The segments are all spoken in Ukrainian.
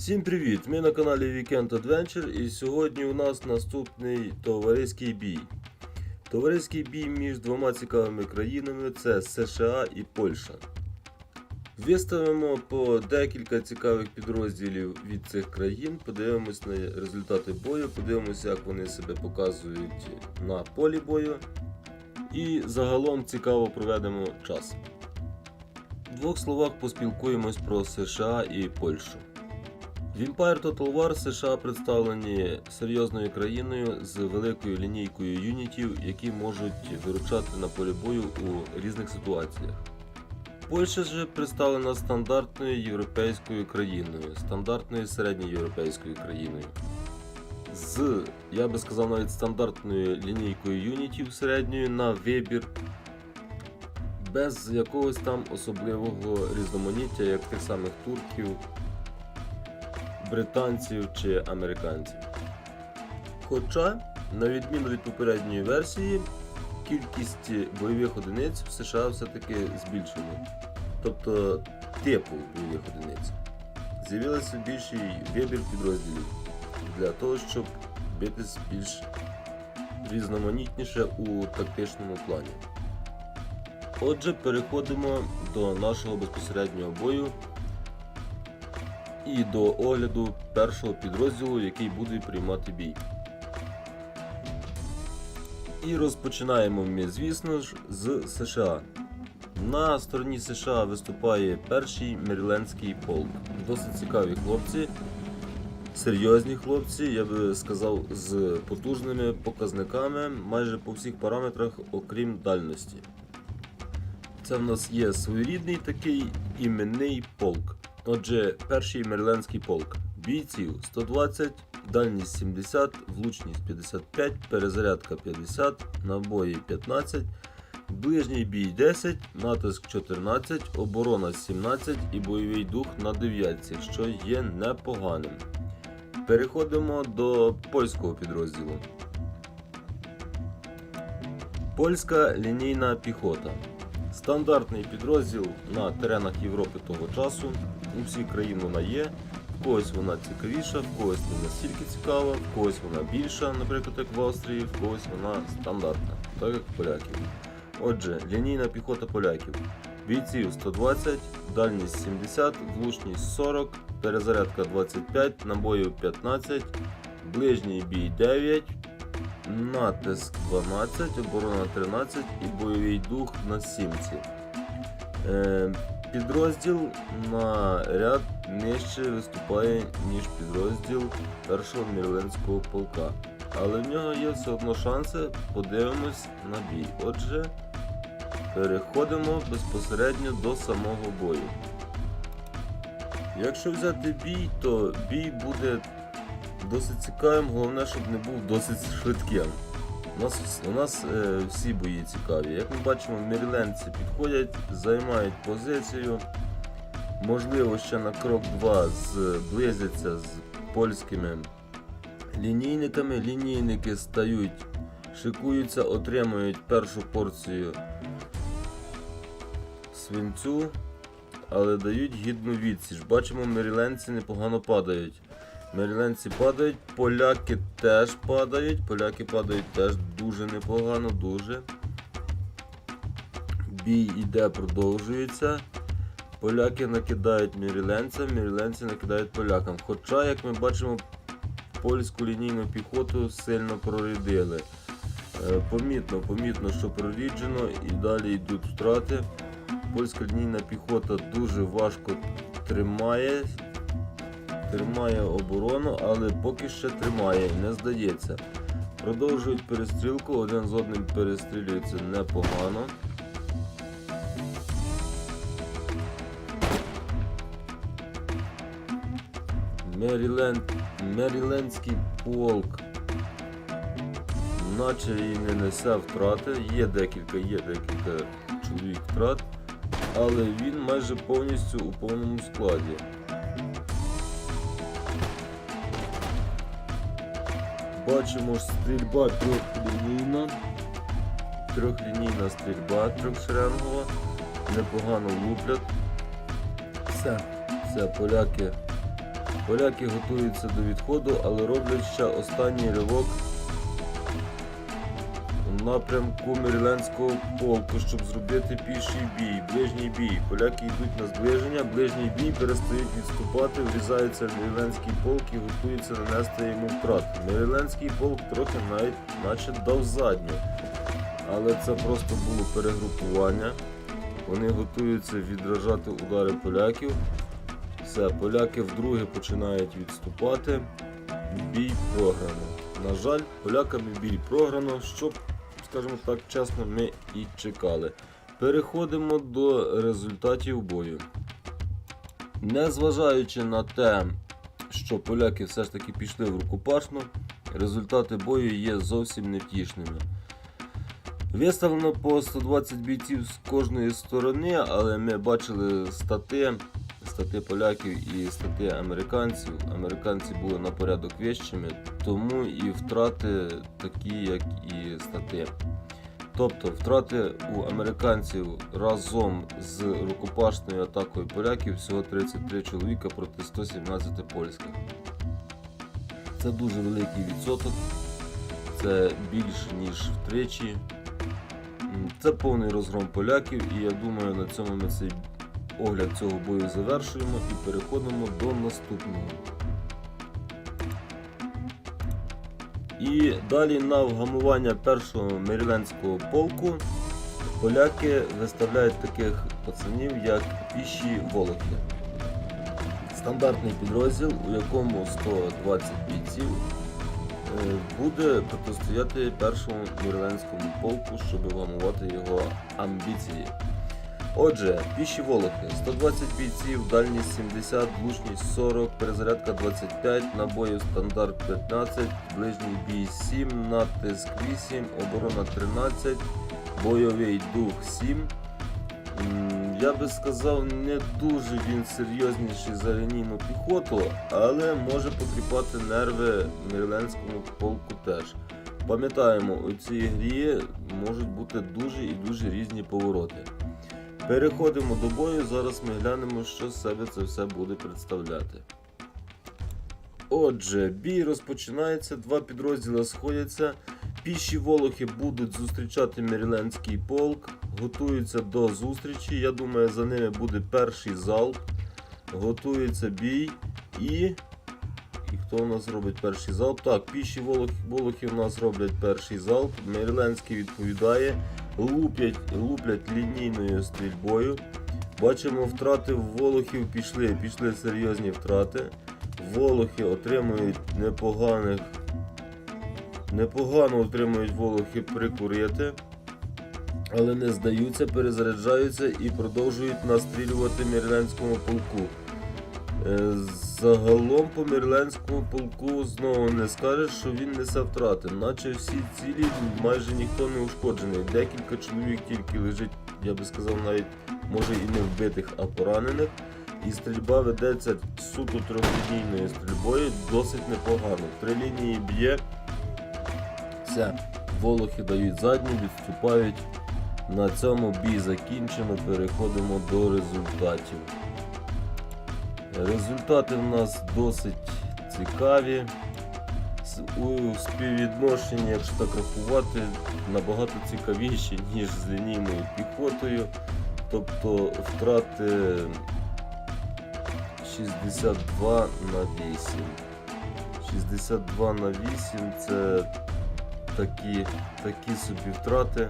Всім привіт! Ми на каналі Weekend Adventure і сьогодні у нас наступний товариський бій. Товариський бій між двома цікавими країнами це США і Польща. Виставимо по декілька цікавих підрозділів від цих країн, подивимось на результати бою, подивимося, як вони себе показують на полі бою. І загалом цікаво проведемо час. В двох словах поспілкуємось про США і Польщу. В Empire Total War США представлені серйозною країною з великою лінійкою юнітів, які можуть виручати на полі бою у різних ситуаціях. Польща ж представлена стандартною європейською країною, стандартною середньоєвропейською країною. З, я би сказав, навіть стандартною лінійкою юнітів середньою на вибір, без якогось там особливого різноманіття, як тих самих турків, британців чи американців. Хоча, на відміну від попередньої версії, кількість бойових одиниць в США все-таки збільшена. Тобто типу бойових одиниць. З'явився більший вибір підрозділів для того, щоб битись більш різноманітніше у тактичному плані. Отже, переходимо до нашого безпосереднього бою і до огляду першого підрозділу, який буде приймати бій. І розпочинаємо ми, звісно ж, з США. На стороні США виступає перший Мерилендський полк. Досить цікаві хлопці, серйозні хлопці, я би сказав, з потужними показниками майже по всіх параметрах, окрім дальності. Це в нас є своєрідний такий іменний полк. Отже, перший Мерилендський полк. Бійців 120, дальність 70, влучність 55, перезарядка 50, набої 15, ближній бій 10, натиск 14, оборона 17 і бойовий дух на 9, що є непоганим. Переходимо до польського підрозділу. Польська лінійна піхота. Стандартний підрозділ на теренах Європи того часу. У всіх країн вона є. В когось вона цікавіша, когось не настільки цікава, в когось вона більша, наприклад, як в Австрії, когось вона стандартна, так як поляків. Отже, лінійна піхота поляків. Бійців 120, дальність 70, влучність 40, перезарядка 25, набоїв 15, ближній бій 9, натиск 12, оборона 13 і бойовий дух на 7. Е, підрозділ на ряд нижче виступає, ніж підрозділ першого мірленського полка. Але в нього є все одно шанси, подивимось на бій. Отже, переходимо безпосередньо до самого бою. Якщо взяти бій, то бій буде досить цікавим, головне, щоб не був досить швидким. У нас, у нас е, всі бої цікаві. Як ми бачимо, міріленці підходять, займають позицію. Можливо, ще на крок 2 зблизяться з польськими лінійниками. Лінійники стають, шикуються, отримують першу порцію свинцю, але дають гідну відсіч. Бачимо, міріленці непогано падають. Меріленці падають, поляки теж падають, поляки падають теж дуже непогано, дуже. Бій іде, продовжується. Поляки накидають міріленцям, міріленці накидають полякам. Хоча, як ми бачимо, польську лінійну піхоту сильно прорядили. Е, Помітно, помітно, що проріджено і далі йдуть втрати. Польська лінійна піхота дуже важко тримає тримає оборону, але поки ще тримає, не здається. Продовжують перестрілку, один з одним перестрілюється непогано. Меріленд, Мерілендський полк. Наче і не несе втрати. Є декілька, є декілька чоловік втрат, але він майже повністю у повному складі. Бачимо стрільба трьохлінійна. Трьохлінійна стрільба трьохшеренгова. Непогано луплять. Все, все, поляки Поляки готуються до відходу, але роблять ще останній ривок напрямку Мерилендського полку, щоб зробити піший бій, ближній бій. Поляки йдуть на зближення, ближній бій перестають відступати, врізаються в Мерилендський полк і готуються нанести йому втрат. Мерилендський полк трохи навіть наче дав задню. Але це просто було перегрупування. Вони готуються відражати удари поляків. Все, поляки вдруге починають відступати. Бій програно. На жаль, поляками бій програно, щоб, скажімо так, чесно, ми і чекали. Переходимо до результатів бою. Незважаючи на те, що поляки все ж таки пішли в рукопашну, результати бою є зовсім невтішними. Виставлено по 120 бійців з кожної сторони, але ми бачили стати, стати поляків і стати американців. Американці були на порядок вищими, тому і втрати такі, як і стати. Тобто втрати у американців разом з рукопашною атакою поляків всього 33 чоловіка проти 117 польських. Це дуже великий відсоток, це більше ніж втричі. Це повний розгром поляків, і я думаю, на цьому ми цей огляд цього бою завершуємо і переходимо до наступного. І далі на вгамування першого мерилендського полку поляки виставляють таких пацанів, як піші волоки. Стандартний підрозділ, у якому 120 бійців е, буде протистояти першому мірлендському полку, щоб вгамувати його амбіції. Отже, піші волохи 120 бійців, дальність 70, влучність 40, перезарядка 25, набоїв стандарт 15, ближній бій 7, натиск 8, оборона 13, бойовий дух 7. Я би сказав, не дуже він серйозніший за лінійну піхоту, але може потріпати нерви мірленському полку теж. Пам'ятаємо, у цій грі можуть бути дуже і дуже різні повороти. Переходимо до бою. Зараз ми глянемо, що з себе це все буде представляти. Отже, бій розпочинається, два підрозділи сходяться. Піші волохи будуть зустрічати Мерилендський полк, готуються до зустрічі. Я думаю, за ними буде перший залп. Готується бій і. І хто у нас робить перший залп? Так, піші волохи, волохи у нас роблять перший залп. Мерилендський відповідає луплять, луплять лінійною стрільбою. Бачимо, втрати Волохів пішли, пішли серйозні втрати. Волохи отримують непоганих, непогано отримують Волохи прикурити, але не здаються, перезаряджаються і продовжують настрілювати Мірлянському полку. Загалом по Мірленському полку знову не скажеш, що він несе втрати, наче всі цілі майже ніхто не ушкоджений. Декілька чоловік тільки лежить, я би сказав, навіть може і не вбитих, а поранених. І стрільба ведеться суто трьохлінійною стрільбою досить непогано. Три лінії б'є. Все, волохи дають задні, відступають. На цьому бій закінчено. Переходимо до результатів. Результати в нас досить цікаві. У співвідношенні, якщо так рахувати, набагато цікавіші, ніж з лінійною піхотою. Тобто втрати 62 на 8. 62 на 8 це такі, такі собі втрати.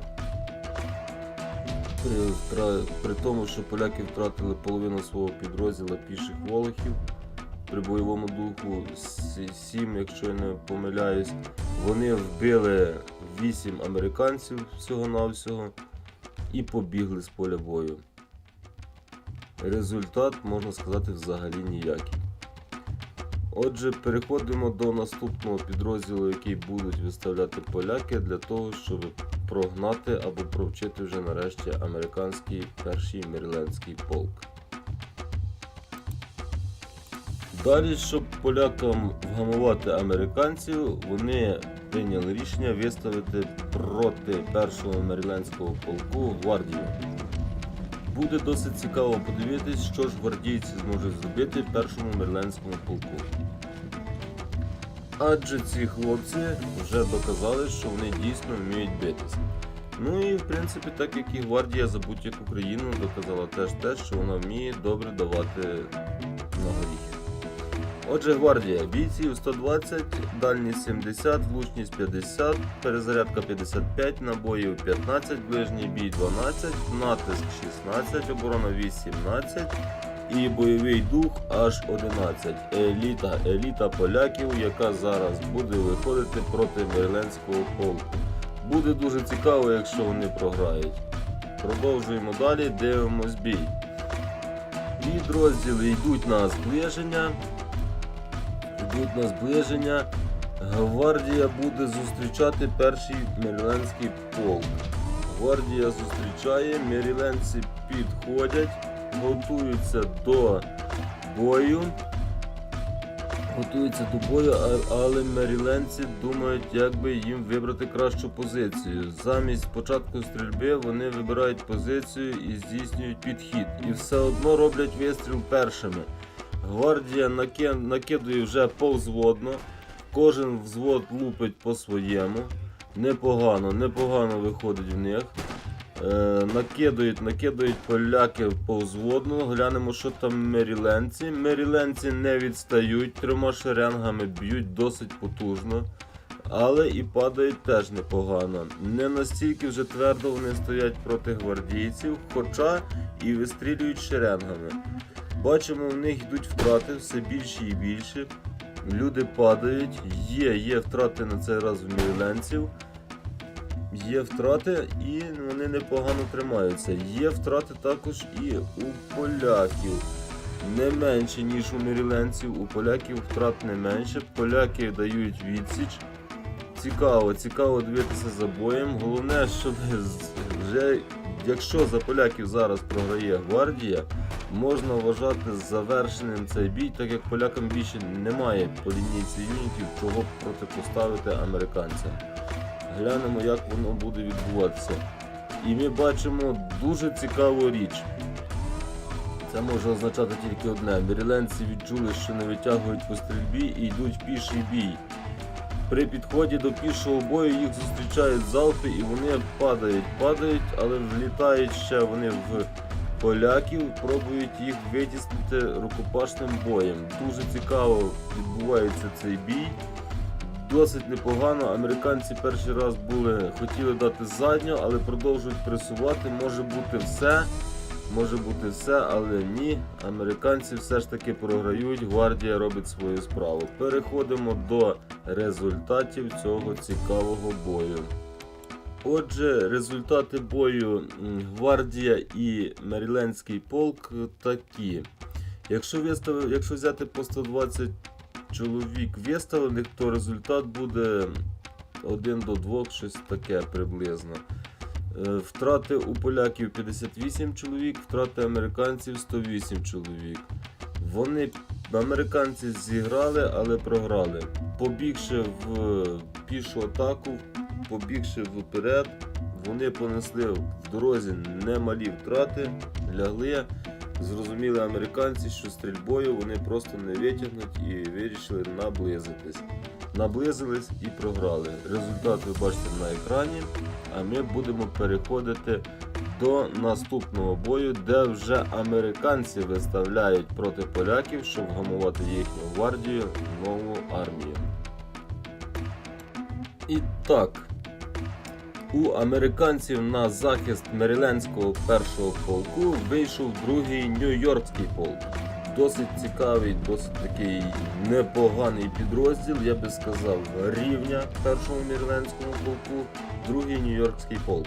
При, втра- при тому, що поляки втратили половину свого підрозділу піших волохів при бойовому духу 7, якщо я не помиляюсь, вони вбили 8 американців всього-навсього і побігли з поля бою. Результат, можна сказати, взагалі ніякий. Отже, переходимо до наступного підрозділу, який будуть виставляти поляки для того, щоб прогнати або провчити вже нарешті американський перший мірлендський полк. Далі, щоб полякам вгамувати американців, вони прийняли рішення виставити проти першого мерилендського полку гвардію. Буде досить цікаво подивитись, що ж гвардійці зможуть зробити першому мерлендському полку. Адже ці хлопці вже доказали, що вони дійсно вміють битися. Ну і в принципі, так як і гвардія за будь-яку країну доказала теж те, що вона вміє добре давати на горіхи. Отже, гвардія бійців 120, дальність 70, влучність 50, перезарядка 55, набоїв 15, ближній бій 12, натиск 16, оборона 18 і бойовий дух аж 11. Еліта, еліта поляків, яка зараз буде виходити проти Мерленського полку. Буде дуже цікаво, якщо вони програють. Продовжуємо далі, дивимось бій. Підрозділи йдуть на зближення. Йдуть на зближення. Гвардія буде зустрічати перший мерилендський полк. Гвардія зустрічає, мерилендці підходять, готуються до бою. Готуються до бою, але меріленці думають, як би їм вибрати кращу позицію. Замість початку стрільби вони вибирають позицію і здійснюють підхід. І все одно роблять вистріл першими. Гвардія накидує вже повзводно, кожен взвод лупить по своєму. Непогано, непогано виходить в них. Е, накидують, накидують поляки повзводно. Глянемо, що там меріленці. Меріленці не відстають, трьома шеренгами б'ють досить потужно. Але і падають теж непогано. Не настільки вже твердо вони стоять проти гвардійців, хоча і вистрілюють шеренгами. Бачимо, в них йдуть втрати все більше і більше. Люди падають, є, є втрати на цей раз в мірленців. Є втрати і вони непогано тримаються. Є втрати також і у поляків. Не менше, ніж у міріленців. У поляків втрат не менше. Поляки дають відсіч. Цікаво, цікаво дивитися за боєм. Головне, щоб вже, якщо за поляків зараз програє гвардія, можна вважати завершеним цей бій, так як полякам більше немає по лінійці юнітів, чого протипоставити американцям. Глянемо, як воно буде відбуватися. І ми бачимо дуже цікаву річ. Це може означати тільки одне. Міріленці відчули, що не витягують по стрільбі і йдуть піший бій. При підході до пішого бою їх зустрічають залпи і вони падають, падають, але влітають ще вони в поляків, пробують їх витіснити рукопашним боєм. Дуже цікаво відбувається цей бій. Досить непогано. Американці перший раз були, хотіли дати задню, але продовжують пресувати. Може бути все. Може бути все, але ні. Американці все ж таки програють. Гвардія робить свою справу. Переходимо до результатів цього цікавого бою. Отже, результати бою Гвардія і Мерілендський полк такі. Якщо, вистав... Якщо взяти по 120 чоловік виставлених, то результат буде 1 до 2, щось таке приблизно. Е, Втрати у поляків 58 чоловік, втрати американців 108 чоловік. Вони американці зіграли, але програли. Побігши в пішу атаку, побігши вперед, вони понесли в дорозі немалі втрати, лягли. Зрозуміли американці, що стрільбою вони просто не витягнуть і вирішили наблизитись. Наблизились і програли. Результат ви бачите на екрані, а ми будемо переходити до наступного бою, де вже американці виставляють проти поляків, щоб вгамувати їхню гвардію нову армію. І так, у американців на захист Мерилендського першого полку вийшов другий Нью-Йоркський полк. Досить цікавий, досить такий непоганий підрозділ, я би сказав, рівня першому Мерилендському полку, другий Нью-Йоркський полк.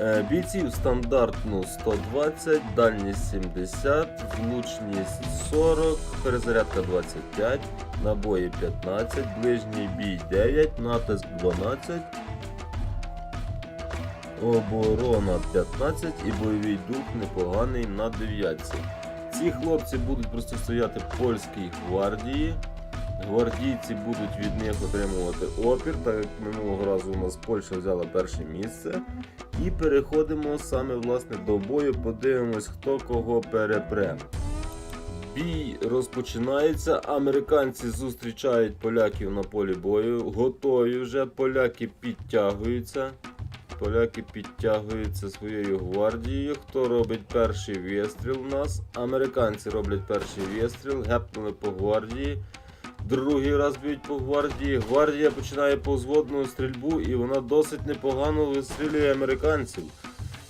Е, Бійців стандартно 120, дальність 70, влучність 40, перезарядка 25, набої 15, ближній бій 9, натиск 12, оборона 15 і бойовий дух непоганий на 9. Ці хлопці будуть протистояти польській гвардії. Гвардійці будуть від них отримувати опір, так як минулого разу у нас Польща взяла перше місце. І переходимо саме власне до бою. Подивимось, хто кого перепре. Бій розпочинається. Американці зустрічають поляків на полі бою. Готові вже. Поляки підтягуються. Поляки підтягуються своєю гвардією. Хто робить перший вистріл у нас? Американці роблять перший вистріл, гепнули по гвардії. Другий раз б'ють по гвардії. Гвардія починає повзводну стрільбу і вона досить непогано вистрілює американців.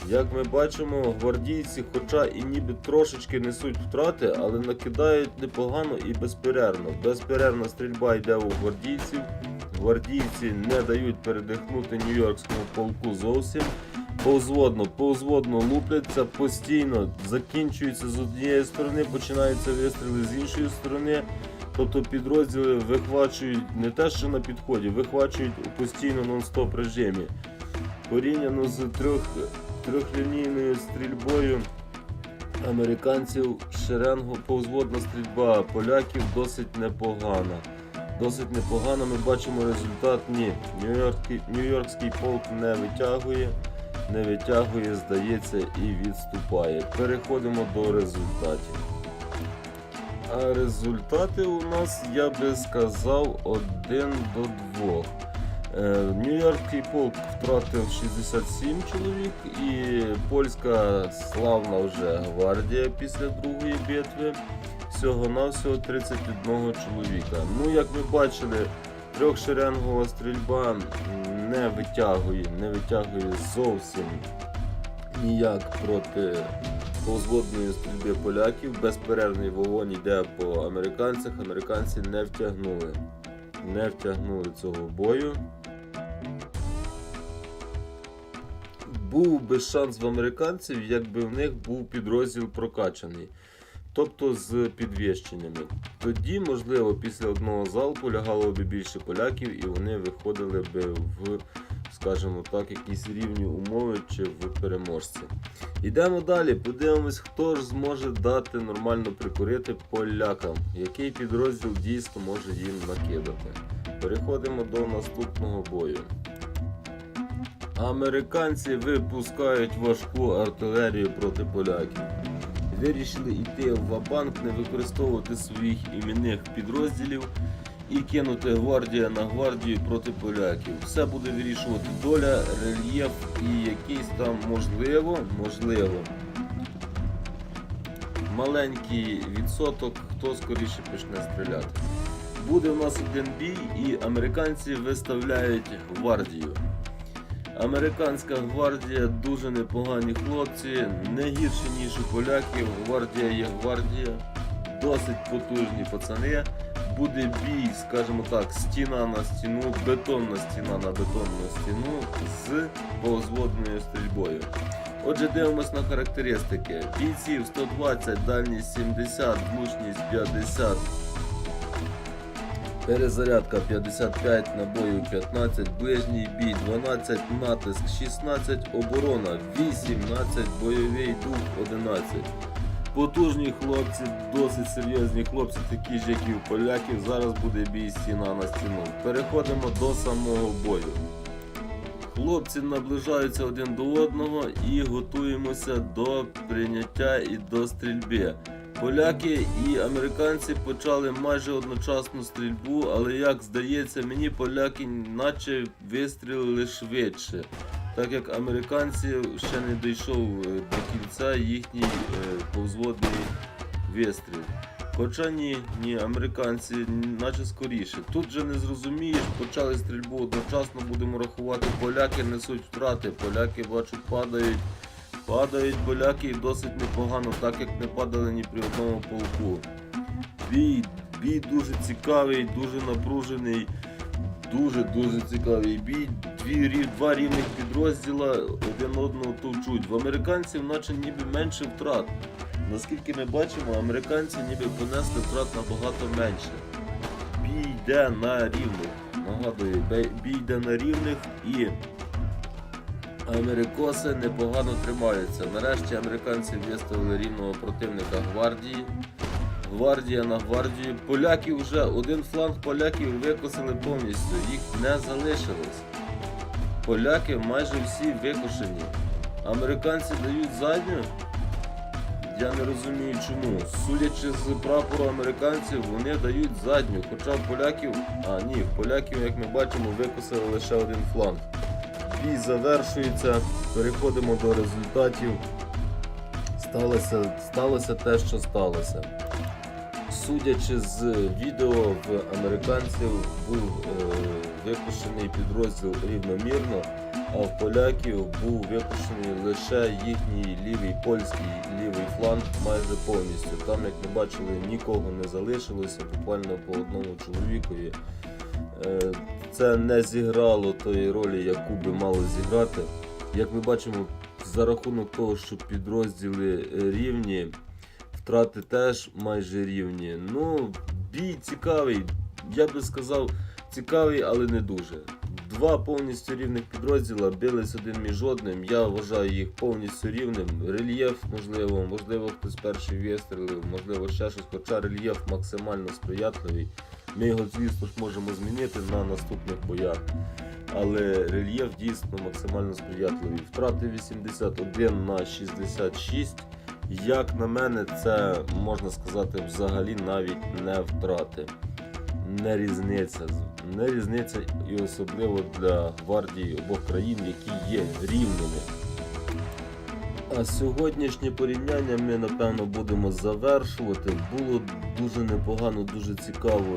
Як ми бачимо, гвардійці, хоча і ніби трошечки несуть втрати, але накидають непогано і безперервно. Безперервна стрільба йде у гвардійців. Гвардійці не дають передихнути Нью-Йоркському полку зовсім. Повзводно, повзводно лупляться постійно, закінчуються з однієї сторони, починаються вистріли з іншої сторони. Тобто підрозділи вихвачують не те, що на підході, вихвачують у постійно нон-стоп режимі. Порівняно з трьох, трьохлінійною стрільбою американців шеренгу повзводна стрільба поляків досить непогана. Досить непогано ми бачимо результат. Ні, Нью-Йоркський, полк не витягує, не витягує, здається, і відступає. Переходимо до результатів. А результати у нас, я би сказав, один до двох. Е, Нью-Йоркський полк втратив 67 чоловік і польська славна вже гвардія після другої битви всього-навсього 31 чоловіка. Ну, як ми бачили, трьохшеренгова стрільба не витягує, не витягує зовсім ніяк проти повзводної стрільби поляків. Безперервний вогонь йде по американцях. Американці не втягнули. Не втягнули цього бою. Був би шанс в американців, якби в них був підрозділ прокачаний. Тобто з підвищеннями. Тоді, можливо, після одного залпу лягало би більше поляків і вони виходили би в, скажімо так, якісь рівні умови чи в переможці. Йдемо далі, подивимось, хто ж зможе дати нормально прикурити полякам, який підрозділ дійсно може їм накидати. Переходимо до наступного бою. Американці випускають важку артилерію проти поляків. Вирішили йти в Вабанк, не використовувати своїх іменних підрозділів і кинути гвардія на гвардію проти поляків. Все буде вирішувати доля, рельєф і якийсь там можливо, можливо, маленький відсоток, хто скоріше почне стріляти. Буде у нас один бій, і американці виставляють гвардію. Американська гвардія дуже непогані хлопці, не гірші ніж у поляків. Гвардія є гвардія, досить потужні пацани. Буде бій, скажімо так, стіна на стіну, бетонна стіна на бетонну стіну з повзводною стрільбою. Отже, дивимось на характеристики. Бійців 120, дальність 70, влучність 50, Перезарядка 55, набою 15, ближній бій 12, натиск 16, оборона 18, бойовий дух 11. Потужні хлопці, досить серйозні хлопці, такі ж, як і у поляків. Зараз буде бій стіна на стіну. Переходимо до самого бою. Хлопці наближаються один до одного і готуємося до прийняття і до стрільби. Поляки і американці почали майже одночасну стрільбу, але як здається, мені поляки наче вистрілили швидше, так як американці ще не дійшов е, до кінця їхній е, повзводний вистріл. Хоча ні, ні, американці наче скоріше. Тут же не зрозумієш, почали стрільбу одночасно, будемо рахувати, поляки несуть втрати, поляки бачу падають. Падають поляки і досить непогано, так як не падали ні при одному полку. Бій, бій дуже цікавий, дуже напружений, дуже-дуже цікавий бій. Дві, два рівних підрозділа один одного товчуть. В американців наче ніби менше втрат. Наскільки ми бачимо, американці ніби понесли втрат набагато менше. Бій йде на рівних. Нагадую, бій йде на рівних і Америкоси непогано тримаються. Нарешті американці виставили рівного противника гвардії. Гвардія на гвардію. Поляки вже один фланг поляків викосили повністю, їх не залишилось. Поляки майже всі викошені. Американці дають задню? Я не розумію чому. Судячи з прапору американців, вони дають задню. Хоча поляків. А ні, поляків, як ми бачимо, викосили лише один фланг. Бій завершується. Переходимо до результатів. Сталося, сталося те, що сталося. Судячи з відео, в американців був е, випущений підрозділ рівномірно, а в поляків був випущений лише їхній лівий польський лівий фланг майже повністю. Там, як ми бачили, нікого не залишилося, буквально по одному чоловікові. Е, Це не зіграло тої ролі, яку би мало зіграти. Як ми бачимо, за рахунок того, що підрозділи рівні, втрати теж майже рівні. Ну, бій цікавий. Я би сказав, цікавий, але не дуже. Два повністю рівних підрозділа бились один між одним. Я вважаю їх повністю рівним. Рельєф, можливо, можливо, хтось перший вистрілив, можливо, ще щось, хоча рельєф максимально сприятливий. Ми його, звісно ж, можемо змінити на наступних боях. Але рельєф дійсно максимально сприятливий. Втрати 81 на 66. Як на мене, це можна сказати взагалі навіть не втрати. Не різниця. Не різниця і особливо для гвардії обох країн, які є рівними. А сьогоднішнє порівняння ми напевно будемо завершувати. Було дуже непогано, дуже цікаво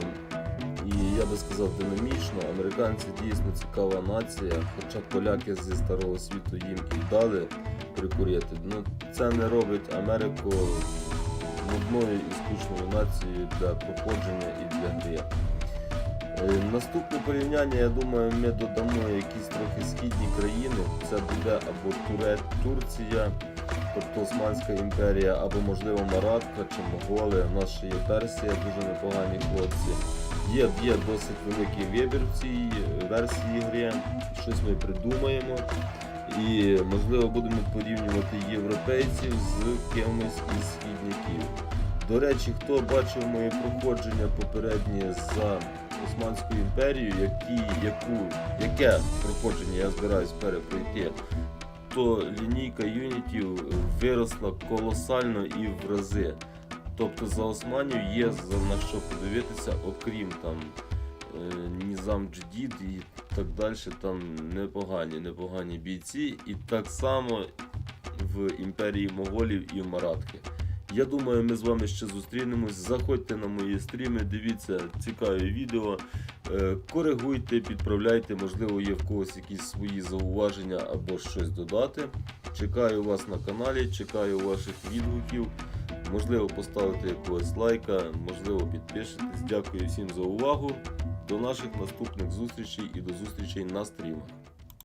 і я би сказав динамічно. Американці дійсно цікава нація, хоча поляки зі старого світу їм і дали прикурити. Ну це не робить Америку нудною і скучною нацією для проходження і для гри. Е, Наступне порівняння, я думаю, ми додамо якісь трохи східні країни. Це буде або Туре, Турція, тобто Османська імперія, або можливо Маратка чи Моголи. У нас ще є Персія, дуже непогані хлопці. Є, є досить великий вибір в цій версії гри. Щось ми придумаємо. І можливо будемо порівнювати європейців з кимось із східняків. До речі, хто бачив моє проходження попереднє за Османською імперією, які, яку, яке проходження я збираюсь перепройти, то лінійка юнітів виросла колосально і в рази. Тобто за Османів є на що подивитися, окрім там е, Нізам Дждід і так далі, там непогані, непогані бійці. І так само в імперії Моголів і Маратки. Я думаю, ми з вами ще зустрінемось. Заходьте на мої стріми, дивіться цікаві відео, е, коригуйте, підправляйте, можливо, є в когось якісь свої зауваження або щось додати. Чекаю вас на каналі, чекаю ваших відгуків. Можливо, поставите якогось лайка, можливо, підпишетесь. Дякую всім за увагу. До наших наступних зустрічей і до зустрічей на стрімах.